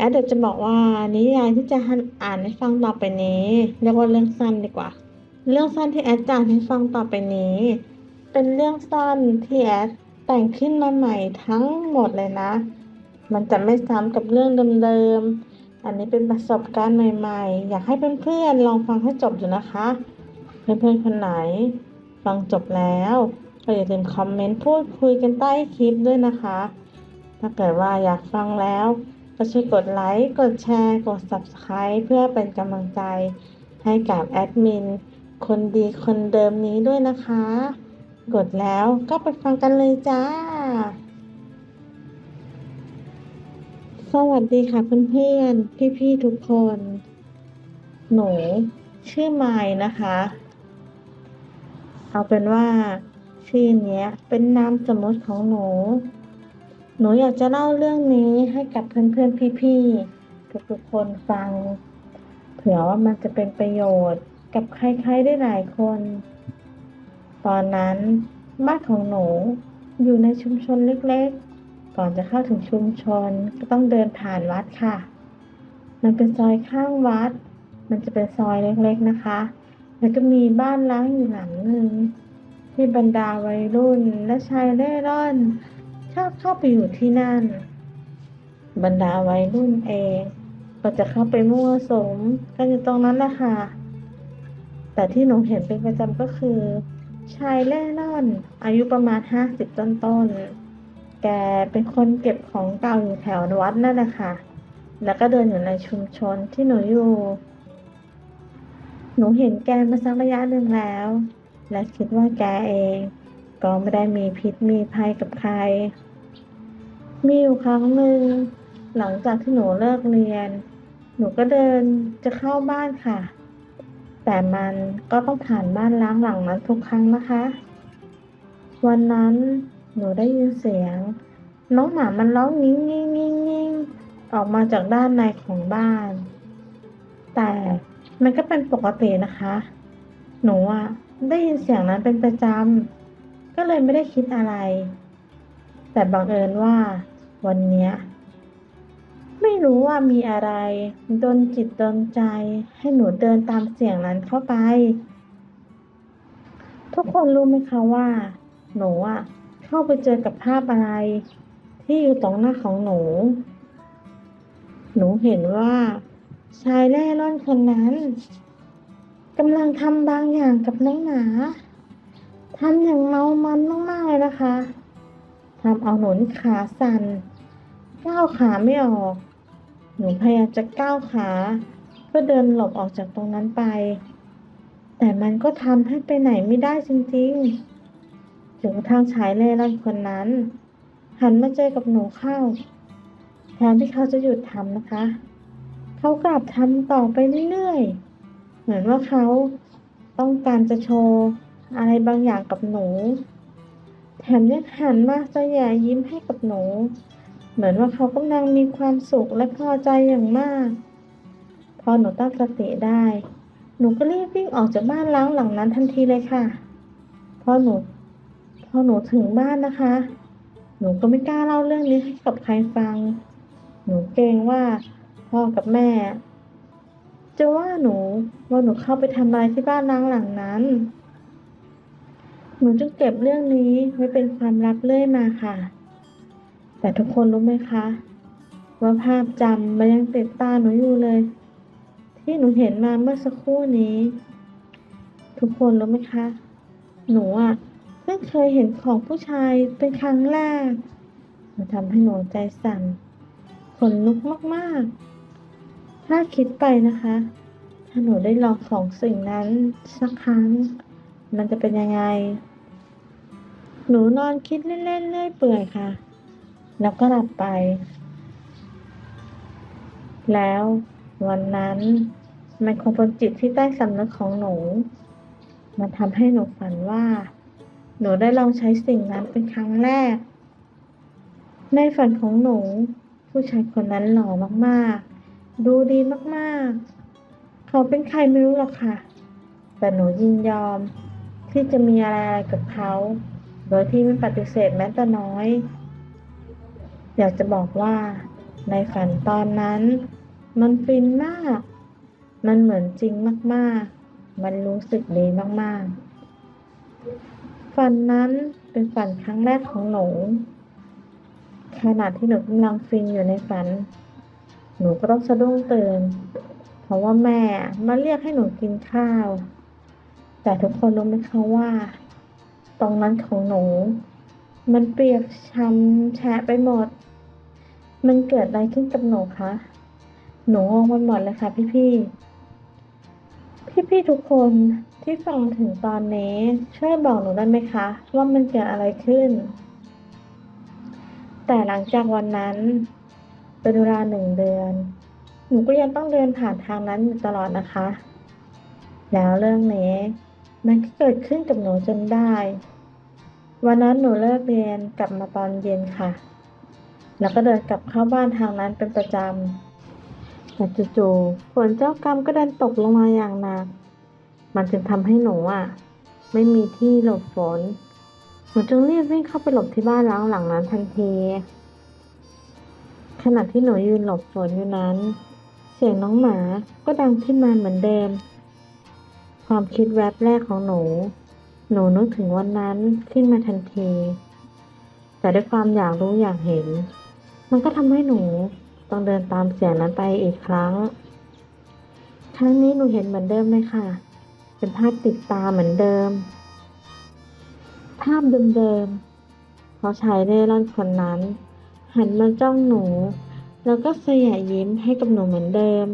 แอดเดี๋ยวจะบอกว่านิยายที่จะอ่านให้ฟังต่อไปนี้เรียกว่าเรื่องสั้นดีกว่า เรื่องสั้นที่แอดจะอ่านให้ฟังต่อไปนี้ เป็นเรื่องสั้นที่แอดแต่งขึ้นมาใหม่ทั้งหมดเลยนะ มันจะไม่ซ้ำกับเรื่องเดิมๆ อันนี้เป็นประสบการณ์ใหม่ๆ อยากให้เพื่อนๆลองฟังให้จบดูนะคะ เพื่อนๆคนไหน ฟังจบแล้วก็อย่าลืมคอมเมนต์พูดคุยกันใต้คลิปด้วยนะคะ ถ้าเกิดว่าอยากฟังแล้ว ก็ช่วยกดไลค์ กดแชร์ กด Subscribe เพื่อเป็นกำลังใจให้กับแอดมิน คนดีคนเดิมนี้ด้วยนะคะ กดแล้วก็ไปฟังกันเลยจ้า สวัสดีค่ะเพื่อนๆ พี่ๆ ทุกคน หนูชื่อไมล์นะคะ เอาเป็นว่าชื่อเนี้ยเป็นนามสมมติของหนู หนูอยากจะเล่าเรื่องนี้ให้กับเพื่อนๆพี่ๆทุกๆคนฟัง เผื่อว่ามันจะเป็นประโยชน์กับใครๆได้หลายคน ตอนนั้นบ้านของหนูอยู่ในชุมชนเล็กๆ ก่อนจะเข้าถึงชุมชนก็ต้องเดินผ่านวัดค่ะ มันเป็นซอยข้างวัด มันจะเป็นซอยเล็กๆนะคะ แล้วก็มีบ้านล้างอยู่หลังหนึ่งที่บรรดาวัยรุ่นและชายเร่ร่อน ชอบเข้าไปอยู่ที่นั่น บรรดาวัยรุ่นเองก็จะเข้าไปมั่วสมกันอยู่ตรงนั้นแหละค่ะ แต่ที่หนูเห็นเป็นประจำก็คือ ชายเล่ร่อน อายุประมาณห้าสิบต้นๆ แกเป็นคนเก็บของเก่าอยู่แถววัดนั่นแหละค่ะ แล้วก็เดินอยู่ในชุมชนที่หนูอยู่ หนูเห็นแกมาสักระยะหนึ่งแล้ว และคิดว่าแกเอง ก็ไม่ได้มีพิษมีภัยกับใคร มีอยู่ครั้งหนึ่ง หลังจากที่หนูเลิกเรียน หนูก็เดินจะเข้าบ้านค่ะ แต่มันก็ต้องผ่านบ้านล้างหลังนั้นทุกครั้งนะคะ วันนั้นหนูได้ยินเสียง น้องหมามันร้องงิ้งงิ้งงิ้งงิ้งออกมาจากด้านในของบ้าน แต่มันก็เป็นปกตินะคะ หนูอะได้ยินเสียงนั้นเป็นประจำ ก็เลยไม่ได้คิดอะไร แต่บังเอิญว่า วันเนี้ยไม่รู้ว่ามีอะไรดนจิตดนใจ ให้หนูเดินตามเสียงนั้นเข้าไป ทุกคนรู้ไหมคะว่า หนูอะเข้าไปเจอกับภาพอะไร ที่อยู่ตรงหน้าของหนู หนูเห็นว่าชายแร่ร่อนคนนั้นกำลังทำบางอย่างกับน้องหมา ทำอย่างเมามันมากๆเลยนะคะทำเอาหนูนี่ขาสั่นก้าวขาไม่ออก หนูพยายามจะก้าวขา เพื่อเดินหลบออกจากตรงนั้นไป แต่มันก็ทำให้ไปไหนไม่ได้จริงๆจนกระทั่งชายเล่ร่อนคนนั้น หันมาเจอกับหนูเข้า แทนที่เขาจะหยุดทำนะคะ เขากลับทำต่อไปเรื่อยๆ เหมือนว่าเขาต้องการจะโชว์ อะไรบางอย่างกับหนู แถมยังหันมาจะแย่ยิ้มให้กับหนู เหมือนว่าเขากำลังมีความสุขและพอใจอย่างมาก พอหนูตั้งสติได้ หนูก็รีบวิ่งออกจากบ้านล้างหลังนั้นทันทีเลยค่ะ พอหนูพอหนูถึงบ้านนะคะ หนูก็ไม่กล้าเล่าเรื่องนี้ให้กับใครฟัง หนูเกรงว่าพ่อกับแม่ จะว่าหนูว่าหนูเข้าไปทำอะไรที่บ้านล้างหลังนั้น หนูจึงเก็บเรื่องนี้ไว้เป็นความลับเรื่อยมาค่ะ แต่ทุกคนรู้ไหมคะ ว่าภาพจำมันยังติดตาหนูอยู่เลย ที่หนูเห็นมาเมื่อสักครู่นี้ ทุกคนรู้ไหมคะ หนูอะเพิ่งเคยเห็นของผู้ชายเป็นครั้งแรกมันทำให้หนูใจสั่นขนลุกมากๆ ถ้าคิดไปนะคะ ถ้าหนูได้ลองของสิ่งนั้นสักครั้งมันจะเป็นยังไง หนูนอนคิดเล่นๆเรื่อยเปื่อยค่ะ แล้วก็หลับไป แล้ววันนั้นมันคงเป็นจิตที่ใต้สำนึกของหนู มันทำให้หนูฝันว่า หนูได้ลองใช้สิ่งนั้นเป็นครั้งแรก ในฝันของหนู ผู้ชายคนนั้นหล่อมากๆ ดูดีมากๆ เขาเป็นใครไม่รู้หรอกค่ะ แต่หนูยินยอมที่จะมีอะไรกับเขา โดยที่ไม่ปฏิเสธแม้แต่น้อย อยากจะบอกว่า ในฝันตอนนั้น มันฟินมาก มันเหมือนจริงมากๆ มันรู้สึกดีมากๆ ฝันนั้นเป็นฝันครั้งแรกของหนูขณะที่หนูกำลังฟินอยู่ในฝัน หนูก็ต้องสะดุ้งตื่น เพราะว่าแม่มาเรียกให้หนูกินข้าว แต่ทุกคนรู้ไหมคะว่า ตรงนั้นของหนู มันเปียกช้ำแฉะไปหมด มันเกิดอะไรขึ้นกับหนูคะ หนูงงไปหมดเลยค่ะพี่ๆพี่ๆทุกคนที่ฟังถึงตอนนี้ช่วยบอกหนูได้ไหมคะ ว่ามันเกิดอะไรขึ้น แต่หลังจากวันนั้น เป็นเวลาหนึ่งเดือน หนูก็ยังต้องเดินผ่านทางนั้นอยู่ตลอดนะคะ แล้วเรื่องนี้ มันก็เกิดขึ้นกับหนูจนได้ วันนั้นหนูเลิกเรียนกลับมาตอนเย็นค่ะ แล้วก็เดินกลับเข้าบ้านทางนั้นเป็นประจำแต่จู่ๆฝนเจ้ากรรมก็ดันตกลงมาอย่างหนัก มันจึงทำให้หนูอะ ไม่มีที่หลบฝน หนูจึงรีบวิ่งเข้าไปหลบที่บ้านล้างหลังนั้นทันที ขณะที่หนูยืนหลบฝนอยู่นั้น เสียงน้องหมาก็ดังขึ้นมาเหมือนเดิม ความคิดแวบแรกของหนู หนูนึกถึงวันนั้นขึ้นมาทันที แต่ด้วยความอยากรู้อยากเห็น มันก็ทำให้หนูต้องเดินตามเสียงนั้นไปอีกครั้ง ครั้งนี้หนูเห็นเหมือนเดิมเลยค่ะ เป็นภาพติดตาเหมือนเดิม ภาพเดิมๆเพราะชายเร่ร่อนคนนั้น หันมาจ้องหนู แล้วก็เสยยิ้มให้กับหนูเหมือนเดิม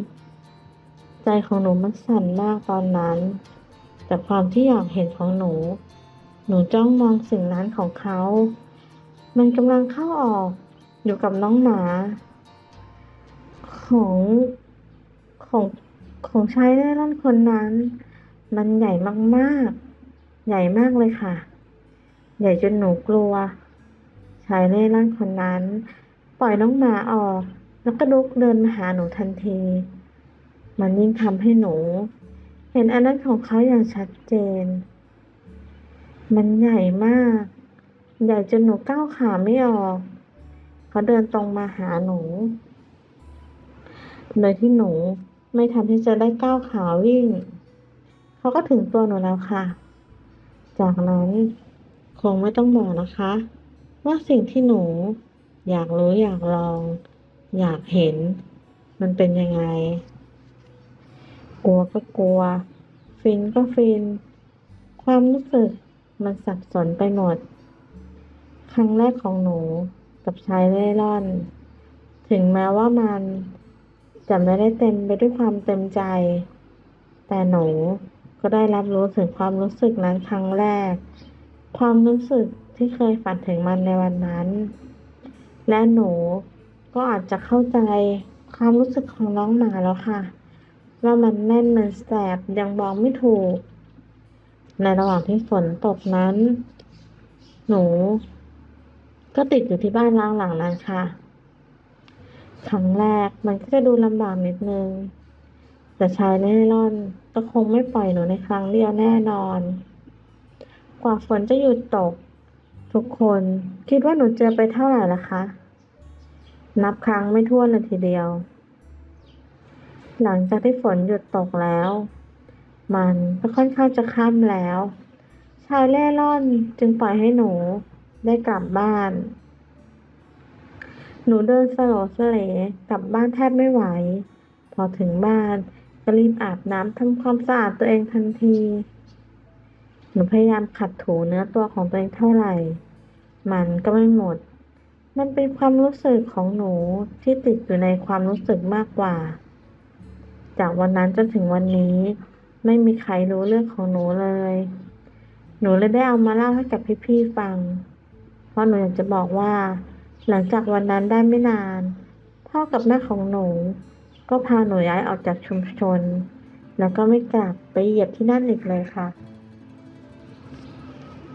ใจของหนูมันสั่นมากตอนนั้นแต่ความที่อยากเห็นของหนู หนูจ้องมองสิ่งนั้นของเขา มันกำลังเข้าออกอยู่กับน้องหมา ของของของชายเร่ร่อนคนนั้น มันใหญ่มากๆ ใหญ่มากเลยค่ะ ใหญ่จนหนูกลัว ชายเร่ร่อนคนนั้น ปล่อยน้องหมาออก แล้วก็ลุกเดินมาหาหนูทันที มันยิ่งทำให้หนู เห็นอันนั้นของเขาอย่างชัดเจน มันใหญ่มาก ใหญ่จนหนูก้าวขาไม่ออก เขาเดินตรงมาหาหนู โดยที่หนูไม่ทันที่จะได้ก้าวขาวิ่ง เขาก็ถึงตัวหนูแล้วค่ะ จากนั้นคงไม่ต้องบอกนะคะ ว่าสิ่งที่หนูอยากรู้อยากลอง อยากเห็น มันเป็นยังไง กลัวก็กลัว ฟินก็ฟิน ความรู้สึกมันสับสนไปหมด ครั้งแรกของหนูกับชายเร่ร่อน ถึงแม้ว่ามันจะไม่ได้เต็มไปด้วยความเต็มใจ แต่หนูก็ได้รับรู้ถึงความรู้สึกนั้นครั้งแรก ความรู้สึกที่เคยฝันถึงมันในวันนั้น และหนูก็อาจจะเข้าใจความรู้สึกของน้องหมาแล้วค่ะ ว่ามันแน่นมันแสบยังบอกไม่ถูก ในระหว่างที่ฝนตกนั้น หนู ก็ติดอยู่ที่บ้านล้างหลังนั้นค่ะครั้งแรกมันก็จะดูลำบากนิดนึง แต่ชายเล่ร่อนก็คงไม่ปล่อยหนูในครั้งเดียวแน่นอน กว่าฝนจะหยุดตก ทุกคนคิดว่าหนูเจอไปเท่าไหร่ละคะ นับครั้งไม่ถ้วนเลยทีเดียว หลังจากที่ฝนหยุดตกแล้ว มันก็ค่อนข้างจะค่ำแล้ว ชายเล่ร่อนจึงปล่อยให้หนูได้กลับบ้าน หนูเดินสโลสเลกลับบ้านแทบไม่ไหว พอถึงบ้านก็รีบอาบน้ำทำความสะอาดตัวเองทันที หนูพยายามขัดถูเนื้อตัวของตัวเองเท่าไหร่ มันก็ไม่หมด มันเป็นความรู้สึกของหนูที่ติดอยู่ในความรู้สึกมากกว่า จากวันนั้นจนถึงวันนี้ ไม่มีใครรู้เรื่องของหนูเลย หนูเลยได้เอามาเล่าให้กับพี่ๆฟัง เพราะหนูอยากจะบอกว่า หลังจากวันนั้นได้ไม่นาน พ่อกับแม่ของหนู ก็พาหนูย้ายออกจากชุมชน แล้วก็ไม่กลับไปเหยียบที่นั่นอีกเลยค่ะ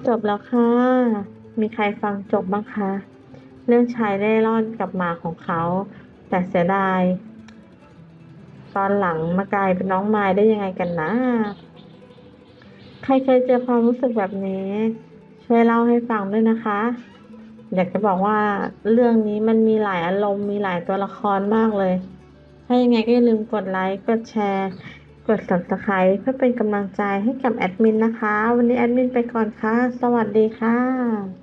จบแล้วค่ะ มีใครฟังจบบ้างคะ เรื่องชายเร่ร่อนกับหมาของเขา แต่เสียดาย ตอนหลังมากลายเป็นน้องไม้ได้ยังไงกันนะ ใครเคยเจอความรู้สึกแบบนี้ ช่วยเล่าให้ฟังด้วยนะคะ อยากจะบอกว่าเรื่องนี้มันมีหลายอารมณ์มีหลายตัวละครมากเลย ถ้ายังไงก็อย่าลืมกดไลค์กดแชร์กด subscribe เพื่อเป็นกำลังใจให้กับแอดมินนะคะ วันนี้แอดมินไปก่อนค่ะ สวัสดีค่ะ